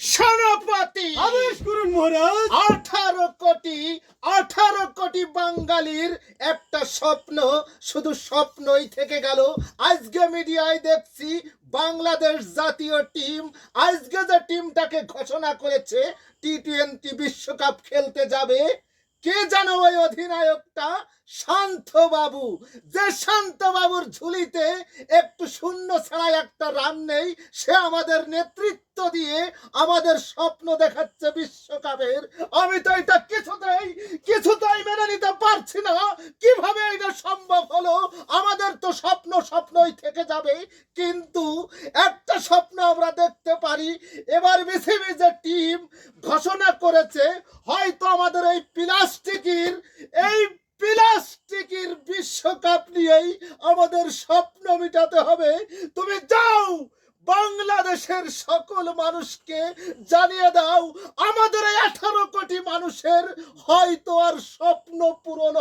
সেনাপতি। আদেশ করুন মহারাজ। আঠারো কোটি আঠারো কোটি বাঙালির একটা স্বপ্ন শুধু স্বপ্নই থেকে গেল। আজকে মিডিয়ায় দেখছি বাংলাদেশ জাতীয় টিম আজকে যে টিমটাকে ঘোষণা করেছে টি টোয়েন্টি বিশ্বকাপ খেলতে যাবে কে জানো ওই অধিনায়কটা? শান্ত বাবু যে শান্ত বাবুর ঝুলিতে একটু শূন্য ছাড়া একটা রান নেই, সে আমাদের নেতৃত্ব দিয়ে আমাদের স্বপ্ন দেখাচ্ছে বিশ্বকাপের। আমি তো এটা কিছুতেই কিছুতেই মেনে নিতে পারছি না। কীভাবে এটা সম্ভব হলো? আমাদের তো স্বপ্ন স্বপ্নই থেকে যাবে। কিন্তু একটা স্বপ্ন আমরা দেখতে পারি, এবার বিসিবি যে টিম ঘোষণা করেছে, হয়তো আমাদের এই প্লাস্টিকের বিশ্বকাপ নিয়েই আমাদের স্বপ্ন মিটাতে হবে। তুমি যাও, বাংলাদেশের সকল মানুষকে জানিয়ে দাও, আমাদের এই আঠারো কোটি মানুষের হয়তো আর স্বপ্ন পূরণ